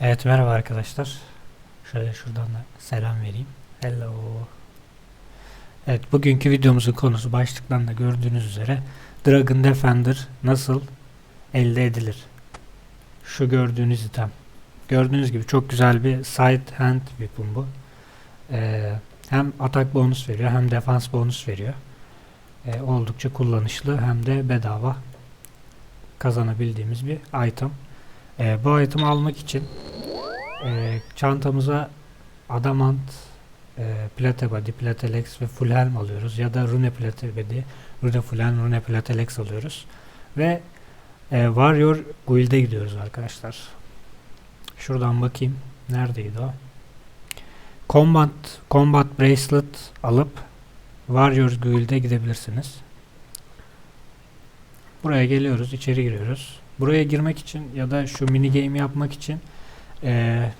Evet merhaba arkadaşlar. Şöyle şuradan da selam vereyim. Hello. Evet bugünkü videomuzun konusu başlıktan da gördüğünüz üzere Dragon Defender nasıl elde edilir? Şu gördüğünüz item. Gördüğünüz gibi çok güzel bir side hand weapon bu. Ee, hem atak bonus veriyor hem defans bonus veriyor. Ee, oldukça kullanışlı hem de bedava kazanabildiğimiz bir item. Ee, bu item'i almak için e, çantamıza adamant, e, plate body, platelex ve full helm alıyoruz. Ya da rune plate body, rune full helm, rune platelex alıyoruz. Ve e, warrior guild'e gidiyoruz arkadaşlar. Şuradan bakayım. Neredeydi o? Combat, combat bracelet alıp Warriors Guild'e gidebilirsiniz. Buraya geliyoruz, içeri giriyoruz. Buraya girmek için ya da şu mini game yapmak için eee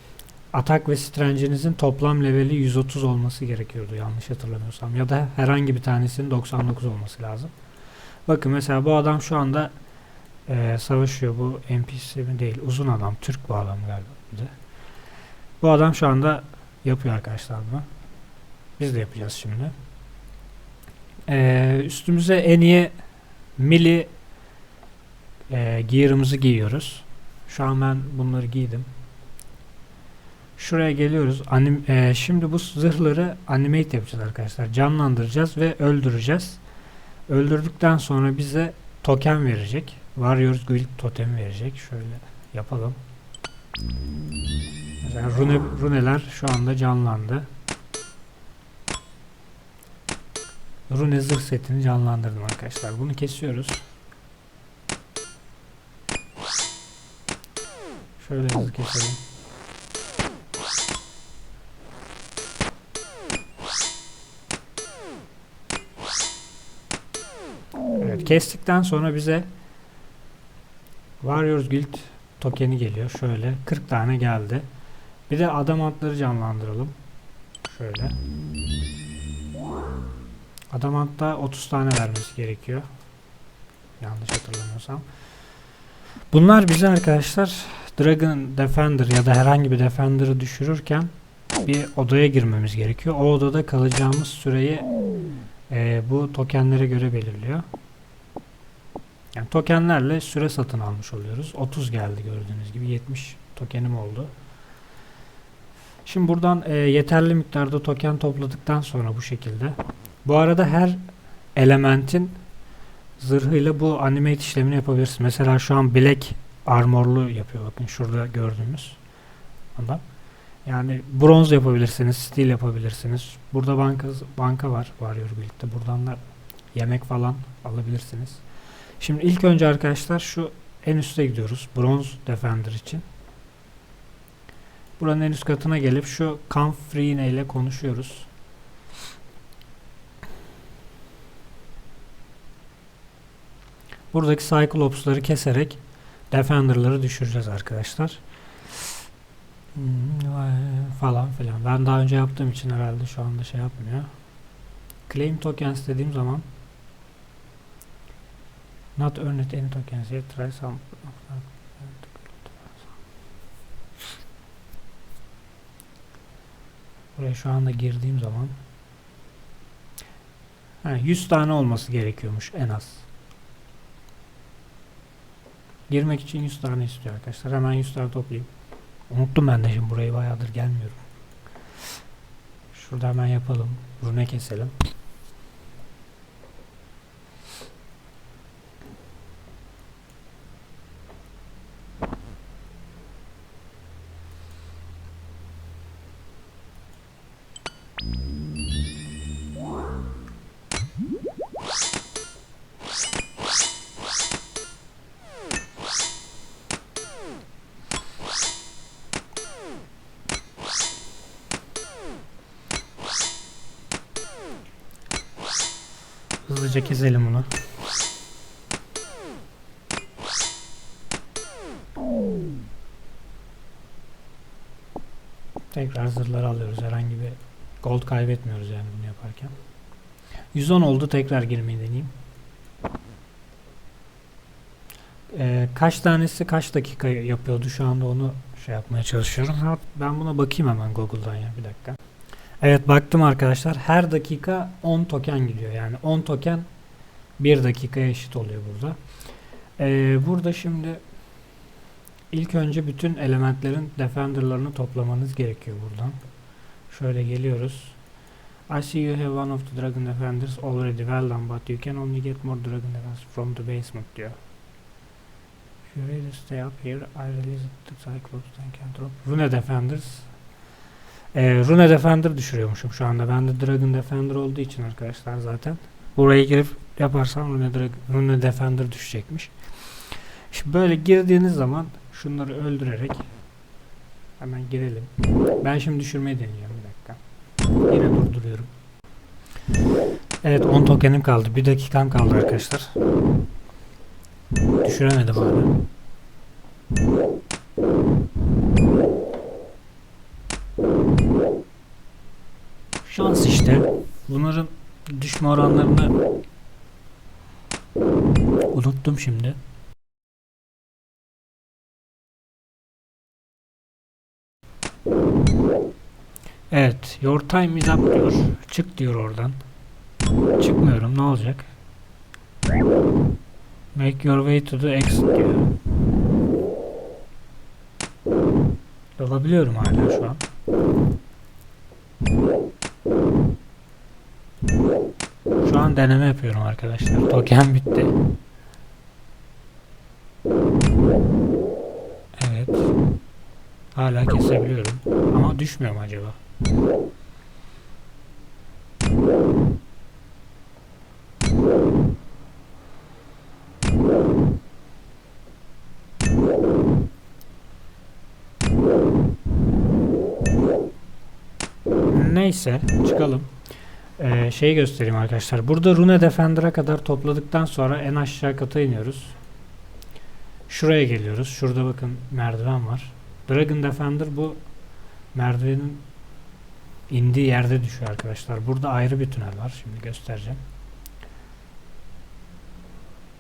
atak ve strange'inizin toplam leveli 130 olması gerekiyordu yanlış hatırlamıyorsam. Ya da herhangi bir tanesinin 99 olması lazım. Bakın mesela bu adam şu anda eee, savaşıyor. Bu NPC mi değil. Uzun adam. Türk bu adam galiba. bir de. Bu adam şu anda yapıyor arkadaşlar bunu. Biz de yapacağız şimdi. Eee, üstümüze en iyi mili eee gear'ımızı giyiyoruz. Şu an ben bunları giydim. Şuraya geliyoruz. Anim, eee, şimdi bu zırhları animate yapacağız arkadaşlar. Canlandıracağız ve öldüreceğiz. Öldürdükten sonra bize token verecek. Warriors Guild totem verecek. Şöyle yapalım. Mesela rune, runeler şu anda canlandı. Rune zırh setini canlandırdım arkadaşlar. Bunu kesiyoruz. Şöyle hızlı keselim. Evet, kestikten sonra bize Warriors Guild tokeni geliyor. Şöyle 40 tane geldi. Bir de adam atları canlandıralım. Şöyle. Adamantta 30 tane vermesi gerekiyor. Yanlış hatırlamıyorsam. Bunlar bize arkadaşlar Dragon Defender ya da herhangi bir Defender'ı düşürürken bir odaya girmemiz gerekiyor. O odada kalacağımız süreyi e, bu tokenlere göre belirliyor. Yani tokenlerle süre satın almış oluyoruz. 30 geldi gördüğünüz gibi. 70 tokenim oldu. Şimdi buradan e, yeterli miktarda token topladıktan sonra bu şekilde. Bu arada her elementin zırhıyla bu animate işlemini yapabilirsiniz. Mesela şu an black armorlu yapıyor. Bakın şurada gördüğümüz adam. Yani bronz yapabilirsiniz, steel yapabilirsiniz. Burada banka banka var Warrior Guild'de. Buradan da yemek falan alabilirsiniz. Şimdi ilk önce arkadaşlar şu en üste gidiyoruz. Bronz Defender için. Buranın en üst katına gelip şu Comfrine ile konuşuyoruz. Buradaki Cyclops'ları keserek Defender'ları düşüreceğiz arkadaşlar. Hmm, falan filan. Ben daha önce yaptığım için herhalde şu anda şey yapmıyor. Claim tokens dediğim zaman Not earned any tokens yet. Try some. Buraya şu anda girdiğim zaman ha, 100 tane olması gerekiyormuş en az. Girmek için 100 tane istiyor arkadaşlar. Hemen 100 tane toplayayım. Unuttum ben de şimdi burayı bayağıdır gelmiyorum. Şurada hemen yapalım. Rune keselim. Hızlıca keselim bunu. Tekrar zırhları alıyoruz. Herhangi bir gold kaybetmiyoruz yani bunu yaparken. 110 oldu. Tekrar girmeyi deneyeyim. Ee, kaç tanesi kaç dakika yapıyordu şu anda onu şey yapmaya çalışıyorum. Ben buna bakayım hemen Google'dan ya bir dakika. Evet baktım arkadaşlar. Her dakika 10 token gidiyor. Yani 10 token 1 dakikaya eşit oluyor burada. Ee, burada şimdi ilk önce bütün elementlerin defenderlarını toplamanız gerekiyor buradan. Şöyle geliyoruz. I see you have one of the dragon defenders already well done but you can only get more dragon defenders from the basement diyor. If you really stay up here, I release the Cyclops and can drop Rune Defenders. Ee, Rune Defender düşürüyormuşum şu anda. Ben de Dragon Defender olduğu için arkadaşlar zaten. Buraya girip yaparsam Rune, Drag- Rune Defender düşecekmiş. Şimdi böyle girdiğiniz zaman şunları öldürerek hemen girelim. Ben şimdi düşürmeyi deneyeceğim bir dakika. Yine durduruyorum. Evet 10 tokenim kaldı. Bir dakikam kaldı arkadaşlar. Düşüremedim hala. Şans işte. Bunların düşme oranlarını unuttum şimdi. Evet, your time is up diyor. Çık diyor oradan. Çıkmıyorum, ne olacak? Make your way to the exit diyor. Dalabiliyorum hala şu an. Şu an deneme yapıyorum arkadaşlar. Token bitti. Evet. Hala kesebiliyorum. Ama düşmüyor mu acaba? Neyse çıkalım. Ee, şey göstereyim arkadaşlar. Burada Rune Defender'a kadar topladıktan sonra en aşağı kata iniyoruz. Şuraya geliyoruz. Şurada bakın merdiven var. Dragon Defender bu merdivenin indiği yerde düşüyor arkadaşlar. Burada ayrı bir tünel var. Şimdi göstereceğim.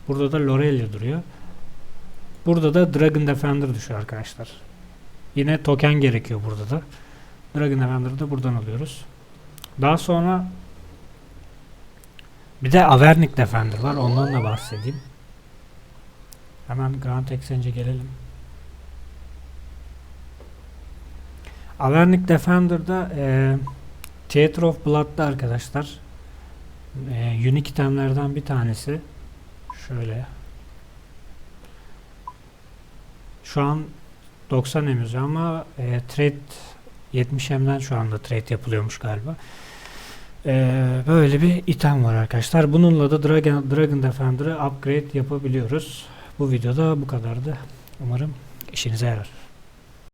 Burada da Lorelia duruyor. Burada da Dragon Defender düşüyor arkadaşlar. Yine token gerekiyor burada da. Dragon Defender'ı da buradan alıyoruz. Daha sonra bir de Avernic Defender var. Ondan da bahsedeyim. Hemen Grand Exchange'e gelelim. Avernic Defender'da e, Theater of Blood'da arkadaşlar e, unique itemlerden bir tanesi şöyle şu an 90 emüz ama e, trade 70 M'den şu anda trade yapılıyormuş galiba. Ee, böyle bir item var arkadaşlar. Bununla da Dragon, Dragon Defender'ı upgrade yapabiliyoruz. Bu videoda bu kadardı. Umarım işinize yarar.